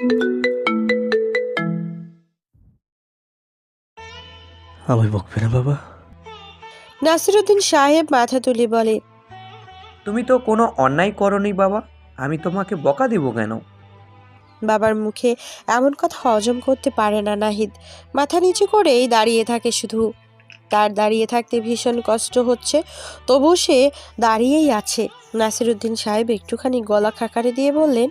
আমায় বকবে না বাবা। নাসিরুদ্দিন সাহেব মাথা তুলে বলে তুমি তো কোনো অন্যায় করনি বাবা। আমি তোমাকে বকা দিব কেন? বাবার মুখে এমন কথা হজম করতে পারে না নাহিদ। মাথা নিচু করেই দাঁড়িয়ে থাকে শুধু। তার দাঁড়িয়ে থাকতে ভীষণ কষ্ট হচ্ছে তবু সে দাঁড়িয়েই আছে। নাসিরুদ্দিন সাহেব একটুখানি গলা খাকারে দিয়ে বললেন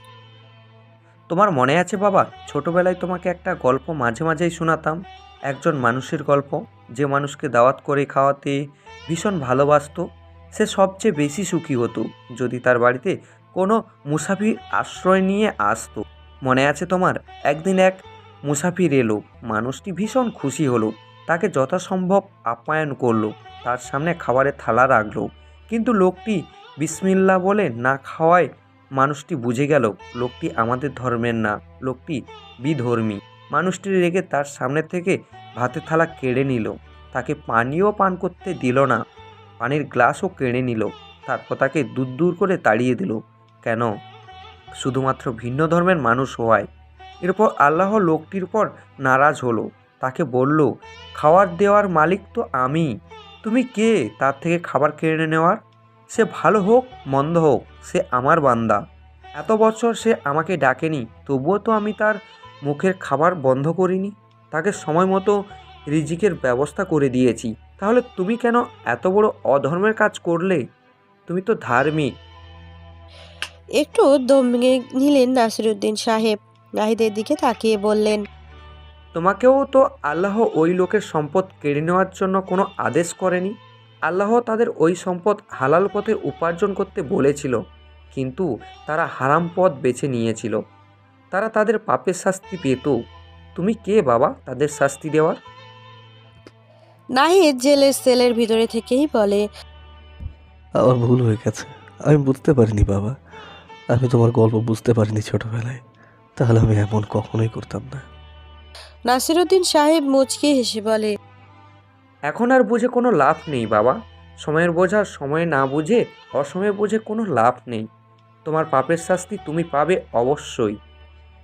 তোমার মনে আছে বাবা? ছোটবেলায় তোমাকে একটা গল্প মাঝে মাঝেই শোনাতাম। একজন মানুষের গল্প, যে মানুষকে দাওয়াত করে খাওয়াতে ভীষণ ভালোবাসতো, সে সবচেয়ে বেশি সুখী হতো যদি তার বাড়িতে কোনো মুসাফির আশ্রয় নিয়ে আসতো। মনে আছে তোমার? একদিন এক মুসাফির এলো, মানুষটি ভীষণ খুশি হলো, তাকে যথাসম্ভব আপ্যায়ন করল, তার সামনে খাবারের থালা রাখল, কিন্তু লোকটি বিসমিল্লা বলে না খাওয়ায় মানুষটি বুঝে গেল, লোকটি আমাদের ধর্মের না, লোকটি বিধর্মী। মানুষটি রেগে তার সামনে থেকে ভাতের থালা কেড়ে নিল। তাকে পানিও পান করতে দিল না। পানির গ্লাসও কেড়ে নিল। তারপর তাকে দূর দূর করে তাড়িয়ে দিল। কেন? শুধুমাত্র ভিন্ন ধর্মের মানুষ হওয়ায়। এরপর আল্লাহ লোকটির উপর নারাজ হলো। তাকে বলল খাবার দেওয়ার মালিক তো আমি। তুমি কে? তার থেকে খাবার কেড়ে নেওয়ার? সে ভালো হোক, মন্দ হোক। সে আমার বান্দা। এত বছর সে আমাকে ডাকেনি তবুও তো আমি তার মুখের খাবার বন্ধ করিনি। তাকে সময় মতো রিজিকের ব্যবস্থা করে দিয়েছি। তাহলে তুমি কেন এত বড় অধর্মের কাজ করলে? তুমি তো ধার্মিক। একটু দম নিলেন নাসিরুদ্দিন সাহেব। নাহিদের দিকে তাকিয়ে বললেন তোমাকেও তো আল্লাহ ওই লোকের সম্পদ কেড়ে নেওয়ার জন্য কোনো আদেশ করেনি? আল্লাহ তাদের ওই সম্পদ হালাল পথে উপার্জন করতে বলেছিল কিন্তু তারা হারাম পথ বেছে নিয়েছিল। তারা তাদের পাপের শাস্তি পেত। তুমি কে বাবা তাদের শাস্তি দেওয়ার? নাহিদ জেলের সেলের ভিতরে থেকেই বলে আমার ভুল হয়ে গেছে। আমি বুঝতে পারিনি বাবা। আমি তোমার গল্প বুঝতে পারিনি ছোটবেলায়। তাহলে আমি এমন কখনোই করতাম না। নাসিরুদ্দিন সাহেব মুচকি হেসে বলে এখন আর বুঝে কোনো লাভ নেই বাবা। সময়ের বোঝা সময়ে না বুঝে অসময়ে বুঝে কোনো লাভ নেই। তোমার পাপের শাস্তি তুমি পাবে অবশ্যই।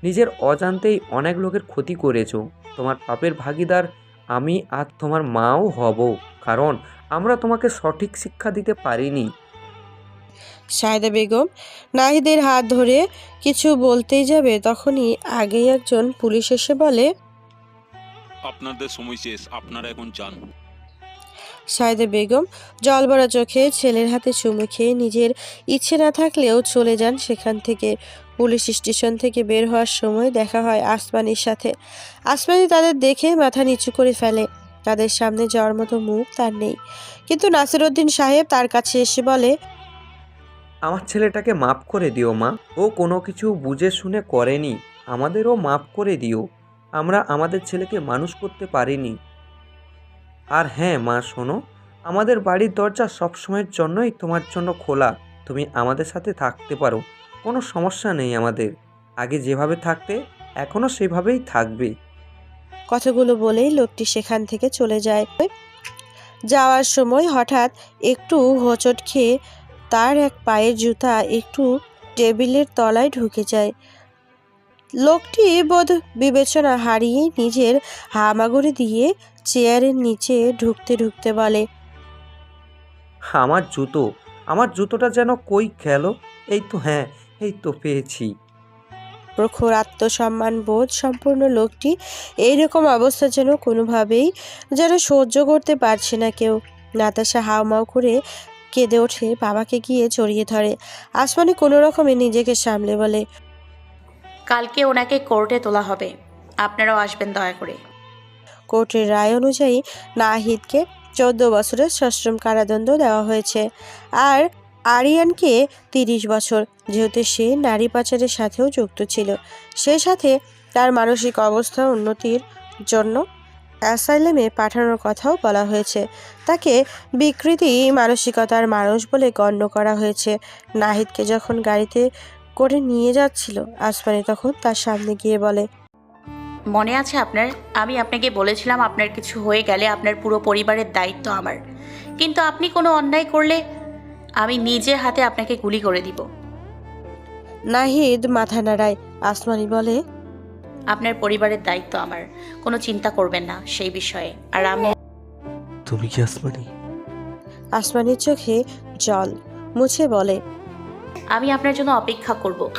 নিজের অজান্তেই অনেক লোকের ক্ষতি করেছ। তোমার পাপের ভাগিদার আমি আর তোমার মাও হব কারণ আমরা তোমাকে সঠিক শিক্ষা দিতে পারিনি। সায়দা বেগম নাহিদের হাত ধরে কিছু বলতেই যাবে তখনই আগেই একজন পুলিশ এসে বলে আপনাদের সময় শেষ আপনারা এখন যান। সায়দা বেগম জলবরা চোখে ছেলের হাতে চুমু খেয়ে নিজের ইচ্ছে না থাকলেও চলে যান সেখান থেকে। পুলিশ স্টেশন থেকে বের হওয়ার সময় দেখা হয় আসমানির সাথে। আসমানি তাদের দেখে মাথা নিচু করে ফেলে। তাদের সামনে যাওয়ার মতো মুখ তার নেই। কিন্তু নাসিরুদ্দিন সাহেব তার কাছে এসে বলে, আমার ছেলেটাকে মাফ করে দিও মা। ও কোনো কিছু বুঝে শুনে করেনি। আমাদেরও মাফ করে দিও। আমরা আমাদের ছেলেকে মানুষ করতে পারিনি। আর হ্যাঁ মা, শোনো। আমাদের বাড়ির দরজা সবসময়ের জন্যই তোমার জন্য খোলা। তুমি আমাদের সাথে থাকতে পারো। কোনো সমস্যা নেই আমাদের। আগে যেভাবে থাকতে এখনও সেভাবেই থাকবে। কথাগুলো বলেই লোকটি সেখান থেকে চলে যায়। যাওয়ার সময় হঠাৎ একটু হোঁচট খেয়ে তার এক পায়ের জুতা একটু টেবিলের তলায় ঢুকে যায়। লোকটি বোধ বিবেচনা হারিয়ে নিজের হামাগুড়ি দিয়ে চেয়ারের নিচে ঢুকতে ঢুকতে বলে আমার জুতো আমার জুতোটা যেন কই গেল? এই তো হ্যাঁ এই তো পেয়েছি। প্রখর আত্মসম্মান বোধ সম্পূর্ণ লোকটি এইরকম অবস্থা যেন কোনোভাবেই যেন সহ্য করতে পারছে না কেউ। নাতাশা হাওমাও করে কেঁদে ওঠে বাবাকে গিয়ে জড়িয়ে ধরে। আসমানি কোনো রকমে নিজেকে সামলে বলে কালকে ওনাকে কোর্টে তোলা হবে। আপনারাও আসবেন দয়া করে। কোর্টের রায় অনুযায়ী নাহিদকে চোদ্দ বছরের সশ্রম কারাদণ্ড দেওয়া হয়েছে। আর আরিয়ানকে তিরিশ বছর, যেহেতু সে নারী পাচারের সাথেও যুক্ত ছিল। সেই সাথে তার মানসিক অবস্থা উন্নতির জন্য অ্যাসাইলেমে পাঠানোর কথাও বলা হয়েছে। তাকে বিকৃতি মানসিকতার মানুষ বলে গণ্য করা হয়েছে। নাহিদকে যখন গাড়িতে করে নিয়ে যাচ্ছিল। আসমানি তখন তার সামনে গিয়ে বলে মনে আছে আপনার? আমি আপনাকে বলেছিলাম আপনার কিছু হয়ে গেলে আপনার পুরো পরিবারের দায়িত্ব আমার। কিন্তু আপনি কোনো অন্যায় করলে আমি নিজে হাতে আপনাকে গুলি করে দিব। নাহিদ মাথা নাড়ায়। আসমানি বলে আপনার পরিবারের দায়িত্ব আমার। কোনো চিন্তা করবেন না সেই বিষয়ে। আর আমি তুমি কি আসমানি? আসমানির চোখে জল মুছে বলে আমি আপনার জন্য অপেক্ষা করব।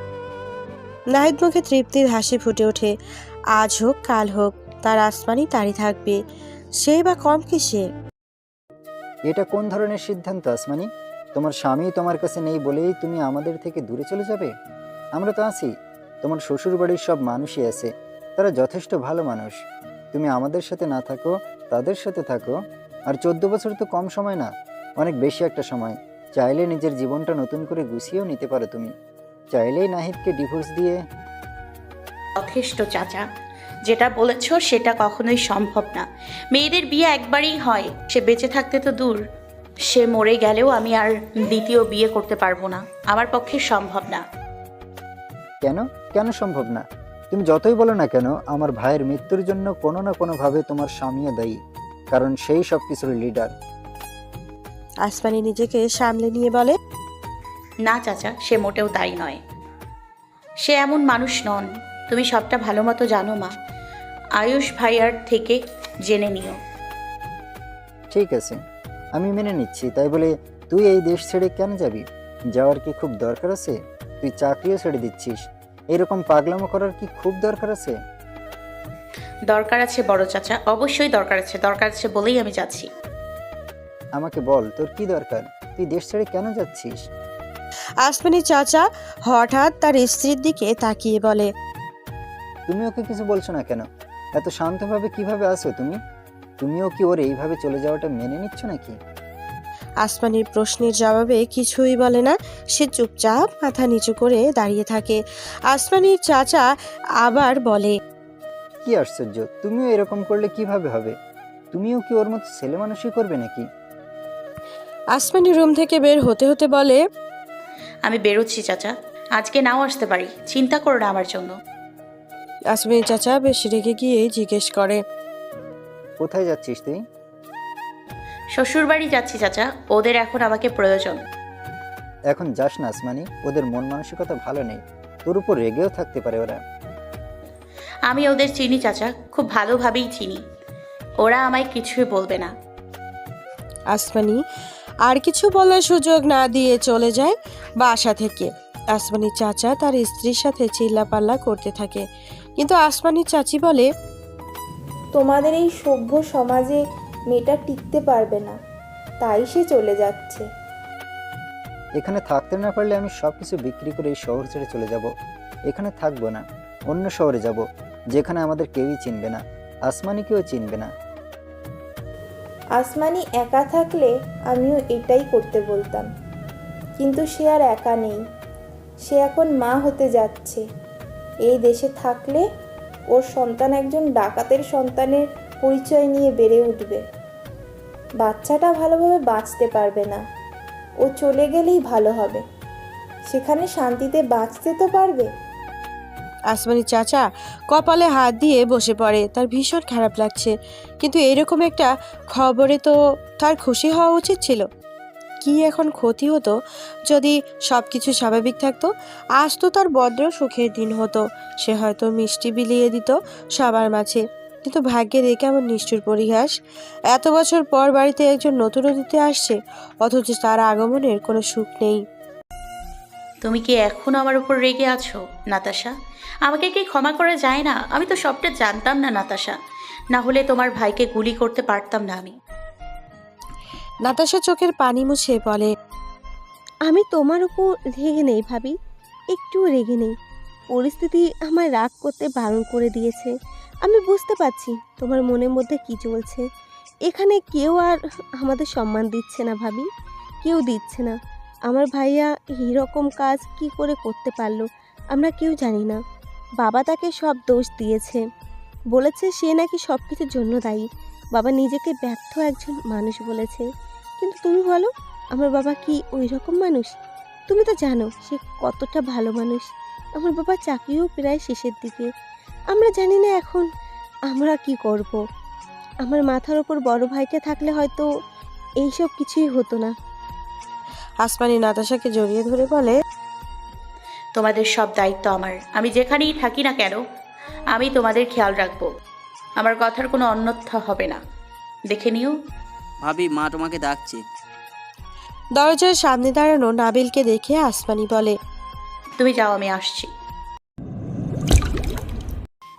নাহিদ মুখে তৃপ্তির হাসি ফুটে ওঠে। আজ হোক কাল হোক তার আসমানি তারই থাকবে। সে বা কম কিসের এটা কোন ধরনের সিদ্ধান্ত আসমানি? তোমার স্বামী তোমার কাছে নেই বলেই তুমি আমাদের থেকে দূরে চলে যাবে? আমরা তো আছি তোমার শ্বশুর বাড়ির সব মানুষই আছে তারা যথেষ্ট ভালো মানুষ। তুমি আমাদের সাথে না থাকো তাদের সাথে থাকো আর চোদ্দ বছর তো কম সময় না অনেক বেশি একটা সময়। চাইলে নিজের জীবনটা নতুন করে গুছিয়েও নিতে পারো তুমি। চাইলেই নাহিদকে ডিভোর্স দিয়ে যথেষ্ট চাচা। যেটা বলেছ সেটা কখনোই সম্ভব না। মেয়েদের বিয়ে একবারই হয় সে বেঁচে থাকতে তো দূর। সে মরে গেলেও আমি আর দ্বিতীয় বিয়ে করতে পারব না। আমার পক্ষে সম্ভব না। কেন? কেন সম্ভব না? তুমি যতই বলো না কেন আমার ভাইয়ের মৃত্যুর জন্য কোনো না কোনোভাবে তোমার স্বামীও দায়ী। কারণ সেই সব কিছুর লিডার আসমানি নিজেকে সামলে নিয়ে বলে না চাচা সে মোটেও তাই নয়। সে এমন মানুষ নন। তুমি সবটা ভালো মতো জানো মা। আয়ুষ ভাইয়ার থেকে জেনে নিও। ঠিক আছে। আমি মেনে নিচ্ছি। তাই বলে তুই এই দেশ ছেড়ে কেন যাবি? যাওয়ার কি খুব দরকার আছে? তুই চাকরিও ছেড়ে দিচ্ছিস। এরকম পাগলামো করার কি খুব দরকার আছে? দরকার আছে বড় চাচা অবশ্যই দরকার আছে। দরকার আছে বলেই আমি যাচ্ছি। আমাকে বল তোর কি দরকার? তুই দেশ ছেড়ে কেন যাচ্ছিস? আসমানি চাচা হঠাৎ তার স্ত্রীর দিকে তাকিয়ে বলে তুমি ওকে কিছু বলছো না কেন? এত শান্তভাবে কীভাবে আসো তুমি? তুমিও কি ওর এইভাবে চলে যাওয়াটা মেনে নিচ্ছ নাকি? আসমানির প্রশ্নের জবাবে কিছুই বলে না সে চুপচাপ মাথা নিচু করে দাঁড়িয়ে থাকে। আসমানির চাচা আবার বলে কি আশ্চর্য তুমিও এরকম করলে কীভাবে হবে? তুমিও কি ওর মতো ছেলে মানুষই করবে নাকি? আসমানি রুম থেকে বের হতে হতে বলে আমি বেরোচ্ছি চাচা। আজকে নাও আসতে পারি। চিন্তা করো না আমার জন্য। আসমানি চাচা বেশ রেগে গিয়ে জিজ্ঞেস করে কোথায় যাচ্ছিস তুই? শ্বশুরবাড়ি যাচ্ছি চাচা। ওদের এখন আমাকে প্রয়োজন। এখন যাস না আসমানি। ওদের মন মানসিকতা ভালো নেই। তোর উপর রেগেও থাকতে পারে ওরা। আমি ওদের চিনি চাচা। খুব ভালোভাবেই চিনি। ওরা আমায় কিছুই বলবে না। আসমানি আর কিছু বলার সুযোগ না দিয়ে চলে যায় বাসা থেকে। আসমানি চাচা তার স্ত্রীর সাথে চিল্লাপাল্লা করতে থাকে। কিন্তু আসমানি চাচি বলে তোমাদের এই সভ্য সমাজে মেয়েটা টিকতে পারবে না। তাই সে চলে যাচ্ছে। এখানে থাকতে না পারলে আমি সব কিছু বিক্রি করে এই শহর ছেড়ে চলে যাব। এখানে থাকব না অন্য শহরে যাব যেখানে আমাদের কেউই চিনবে না আসমানিকেও চিনবে না। আসমানি একা থাকলে আমিও এটাই করতে বলতাম। কিন্তু সে আর একা নেই। সে এখন মা হতে যাচ্ছে। এই দেশে থাকলে ওর সন্তান একজন ডাকাতের সন্তানের পরিচয় নিয়ে বেড়ে উঠবে। বাচ্চাটা ভালোভাবে বাঁচতে পারবে না। ও চলে গেলেই ভালো হবে। সেখানে শান্তিতে বাঁচতে তো পারবে। আসমানি চাচা কপালে হাত দিয়ে বসে পড়ে। তার ভীষণ খারাপ লাগছে। কিন্তু এরকম একটা খবরে তো তার খুশি হওয়া উচিত ছিল। কি এখন ক্ষতি হতো? যদি সব কিছু স্বাভাবিক থাকতো, আজ তো তার বদ্র সুখের দিন হতো। সে হয়তো মিষ্টি বিলিয়ে দিত সবার মাঝে। কিন্তু ভাগ্যের এ কেমন নিষ্ঠুর পরিহাস। এত বছর পর বাড়িতে একজন নতুন অতিথি আসছে, অথচ তার আগমনের কোনো সুখ নেই। তুমি কি এখনও আমার উপর রেগে আছো, নাতাশা? আমাকে কি ক্ষমা করা যায় না? আমি তো সবটা জানতাম না, নাতাশা। না হলে তোমার ভাইকে গুলি করতে পারতাম না আমি। নাতাশা চোখের পানি মুছে বলে, আমি তোমার উপর রেগে নেই ভাবি, একটুও রেগে নেই। পরিস্থিতি আমায় রাগ করতে বারণ করে দিয়েছে। আমি বুঝতে পারছি তোমার মনের মধ্যে কি চলছে। এখানে কেউ আর আমাদের সম্মান দিচ্ছে না ভাবি, কেউ দিচ্ছে না। আমার ভাইয়া এইরকম কাজ কি করে করতে পারল, আমরা কেউ জানি না। বাবা তাকে সব দোষ দিয়েছে। বলেছে সে নাকি সব কিছুর জন্য দায়ী। বাবা নিজেকে ব্যর্থ একজন মানুষ বলেছে। কিন্তু তুমি বলো, আমার বাবা কি ওই রকম মানুষ? তুমি তো জানো, সে কতটা ভালো মানুষ। আমার বাবা চাকরিও প্রায় শেষের দিকে। আমরা জানি না এখন আমরা কি করব। আমার মাথার ওপর বড় ভাইটা থাকলে হয়তো এইসব কিছুই হতো না। আসমানি নাতাশাকে জড়িয়ে ধরে বলে তোমাদের সব দায়িত্ব আমার। আমি যেখানেই থাকি না কেন আমি তোমাদের খেয়াল রাখব। আমার কথার কোনো অন্যথা হবে না। দেখে নিও। ভাবি মা তোমাকে ডাকছে। দরজার সামনে দাঁড়ানো নাবিলকে দেখে আসমানি বলে তুমি যাও আমি আসছি।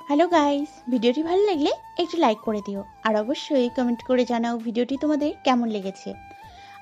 হ্যালো গাইস ভিডিওটি ভালো লাগলে একটু লাইক করে দিও। আর অবশ্যই কমেন্ট করে জানাও ভিডিওটি তোমাদের কেমন লেগেছে।